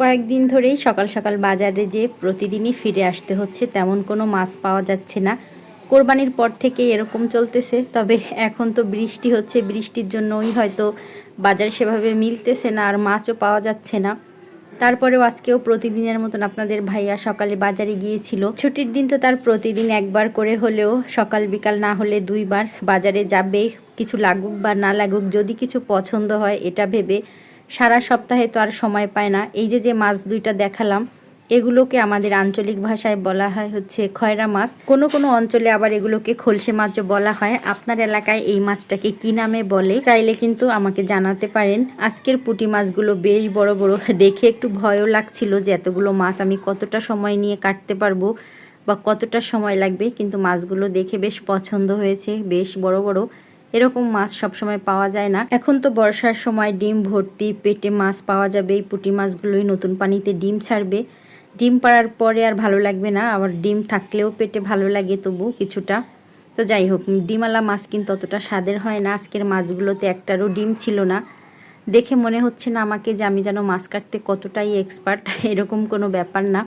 কয়েকদিন ধরেই সকাল সকাল বাজারে যে প্রতিদিনই ফিরে আসতে হচ্ছে, তেমন কোনো মাছ পাওয়া যাচ্ছে না। কোরবানির পর থেকে এরকম চলতেছে, তবে এখন তো বৃষ্টি হচ্ছে, বৃষ্টির জন্যই হয়তো বাজার সেভাবে মিলতেছে না, আর মাছও পাওয়া যাচ্ছে না। তারপরেও আজকেও প্রতিদিনের মতন আপনাদের ভাইয়া সকালে বাজারে গিয়েছিল। ছুটির দিন তো তার প্রতিদিন একবার করে হলেও সকাল বিকাল না হলে দুইবার বাজারে যাবে, কিছু লাগুক বা না লাগুক, যদি কিছু পছন্দ হয় এটা ভেবে সারা সপ্তাহে তো আর সময় পায় না। এই যে যে মাছ দুইটা দেখালাম, এগুলোকে আমাদের আঞ্চলিক ভাষায় বলা হয় হচ্ছে খয়রা মাছ। কোনো কোনো অঞ্চলে আবার এগুলোকে খলসে মাছও বলা হয়। আপনার এলাকায় এই মাছটাকে কি নামে বলে, চাইলে কিন্তু আমাকে জানাতে পারেন। আজকের পুঁটি মাছগুলো বেশ বড় বড়। দেখে একটু ভয়ও লাগছিল যে এতগুলো মাছ আমি কতটা সময় নিয়ে কাটতে পারব বা কতটা সময় লাগবে, কিন্তু মাছগুলো দেখে বেশ পছন্দ হয়েছে, বেশ বড় বড়। এরকম মাছ সবসময় পাওয়া যায় না। এখন তো বর্ষার সময় ডিম ভর্তি, পেটে মাছ পাওয়া যাবে এই পুঁটি মাছগুলোই নতুন পানিতে ডিম ছাড়বে। ডিম পাড়ার পরে আর ভালো লাগবে না, আবার ডিম থাকলেও পেটে ভালো লাগে তবু কিছুটা। তো যাই হোক ডিমালা মাছ কিন্তু অতটা স্বাদের হয় না, আজকের মাছগুলোতে একটারও ডিম ছিল না। দেখে মনে হচ্ছে না আমাকে যে আমি যেন মাছ কাটতে কতটাই এক্সপার্ট এরকম কোনো ব্যাপার না।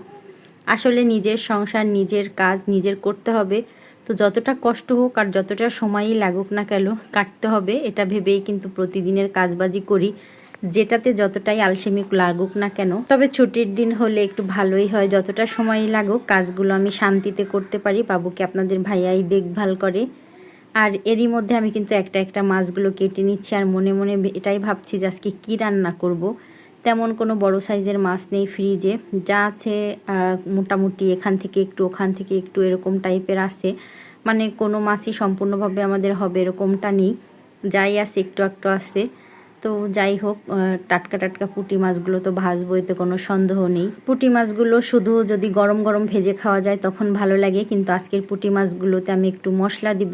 আসলে নিজের সংসার, নিজের কাজ, নিজের করতে হবে। তো যতটা কষ্ট হোক আর যতটা সময়ই লাগুক না কেন, কাটতে হবে, এটা ভেবেই কিন্তু প্রতিদিনের কাজবাজি করি, যেটাতে যতটাই আলসেমি লাগুক না কেন তবে ছুটির দিন হলে একটু ভালোই হয়, যতটা সময়ই লাগুক, কাজগুলো আমি শান্তিতে করতে পারি, বাবুকে আপনাদের ভাইয়াই দেখভাল করে আর এরই মধ্যে আমি কিন্তু একটা একটা মাছগুলো কেটে নিচ্ছি, আর মনে মনে এটাই ভাবছি যে আজকে কী রান্না করব। তেমন কোনো বড় সাইজের মাছ নেই ফ্রিজে যা আছে মোটামুটি এখান থেকে একটু ওখান থেকে একটু এরকম টাইপের আছে। মানে কোনো মাছই সম্পূর্ণভাবে আমাদের হবে এরকমটা নেই। যাই আছে, একটু একটু আছে। তো যাই হোক টাটকা টাটকা পুঁটি মাছগুলো তো ভাজবো এতে কোনো সন্দেহ নেই। পুঁটি মাছগুলো শুধু যদি গরম গরম ভেজে খাওয়া যায়, তখন ভালো লাগে। কিন্তু আজকের পুঁটি মাছগুলোতে আমি একটু মশলা দিব।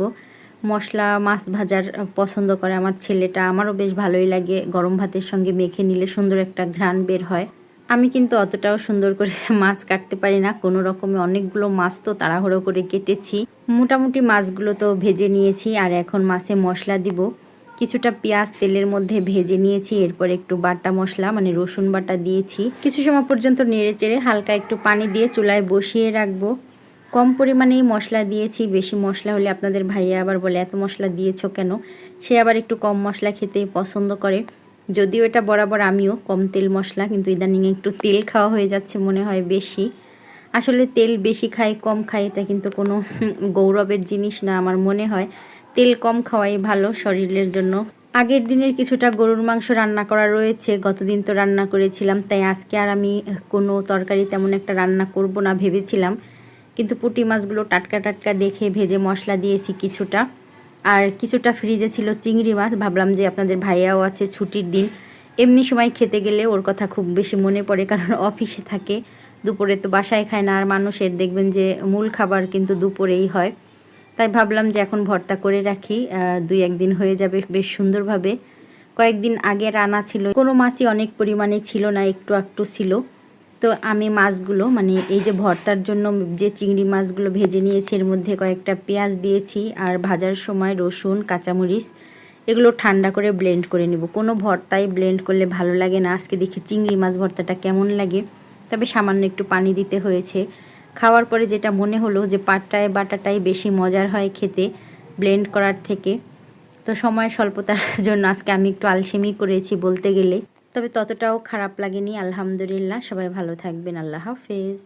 মশলা, মাছ ভাজার পছন্দ করে আমার ছেলেটা। আমারও বেশ ভালোই লাগে। গরম ভাতের সঙ্গে মেখে নিলে সুন্দর একটা ঘ্রাণ বের হয়। আমি কিন্তু অতটাও সুন্দর করে মাছ কাটতে পারি না। কোনো রকমে অনেকগুলো মাছ তো তাড়াহুড়ো করে কেটেছি। মোটামুটি মাছগুলো তো ভেজে নিয়েছি আর এখন মাছে মশলা দিব। কিছুটা পেঁয়াজ তেলের মধ্যে ভেজে নিয়েছি, এরপর একটু বাটা মশলা মানে রসুন বাটা দিয়েছি। কিছু সময় পর্যন্ত নেড়ে চেড়ে হালকা একটু পানি দিয়ে চুলায় বসিয়ে রাখব। কম পরিমাণেই মশলা দিয়েছি, বেশি মশলা হলে আপনাদের ভাইয়া আবার বলে, এত মশলা দিয়েছ কেন? সে আবার একটু কম মশলা খেতে পছন্দ করে। যদিও এটা বরাবর আমিও কম তেল মশলা, কিন্তু ইদানিং একটু তেল খাওয়া হয়ে যাচ্ছে মনে হয় বেশি। আসলে তেল বেশি খাই, কম খাই, এটা কিন্তু কোনো গৌরবের জিনিস না আমার মনে হয়। তেল কম খাওয়াই ভালো শরীরের জন্য। আগের দিনের কিছুটা গরুর মাংস রান্না করা রয়েছে, গতদিন তো রান্না করেছিলাম, তাই আজকে আর আমি কোনো তরকারি তেমন একটা রান্না করব না ভেবেছিলাম। কিন্তু পুঁটি মাছগুলো টাটকা টাটকা দেখে ভেজে মশলা দিয়েছি কিছুটা। আর কিছুটা ফ্রিজে ছিল চিংড়ি মাছ। ভাবলাম যে আপনাদের ভাইয়াও আছে ছুটির দিন। এমনি সময় খেতে গেলে ওর কথা খুব বেশি মনে পড়ে কারণ অফিসে থাকে। দুপুরে তো বাসায় খায় না আর মানুষের দেখবেন যে মূল খাবার কিন্তু দুপুরেই হয়। তাই ভাবলাম যে এখন ভর্তা করে রাখি। দুই একদিন হয়ে যাবে বেশ সুন্দরভাবে। কয়েকদিন আগে রানা ছিল। কোনো মাছই অনেক পরিমাণে ছিল না, একটু একটু ছিল। তো আমি মাছগুলো মানে এই যে ভর্তার জন্য যে চিংড়ি মাছগুলো ভেজে নিয়েছি, এর মধ্যে কয়েকটা পেঁয়াজ দিয়েছি আর ভাজার সময় রসুন, কাঁচামরিচ, এগুলো ঠান্ডা করে ব্লেন্ড করে নিব। কোনো ভর্তাই ব্লেন্ড করলে ভালো লাগে না। আজকে দেখি চিংড়ি মাছ ভর্তাটা কেমন লাগে। তবে সামান্য একটু পানি দিতে হয়েছে। খাওয়ার পরে যেটা মনে হলো যে পাটটায় বাটাটাই বেশি মজার হয় খেতে ব্লেন্ড করার থেকে। তো সময় স্বল্পতার জন্য আজকে আমি একটু আলসেমি করেছি বলতে গেলে। তবে ততটাও খারাপ লাগেনি আলহামদুলিল্লাহ। সবাই ভালো থাকবেন আল্লাহ হাফেজ।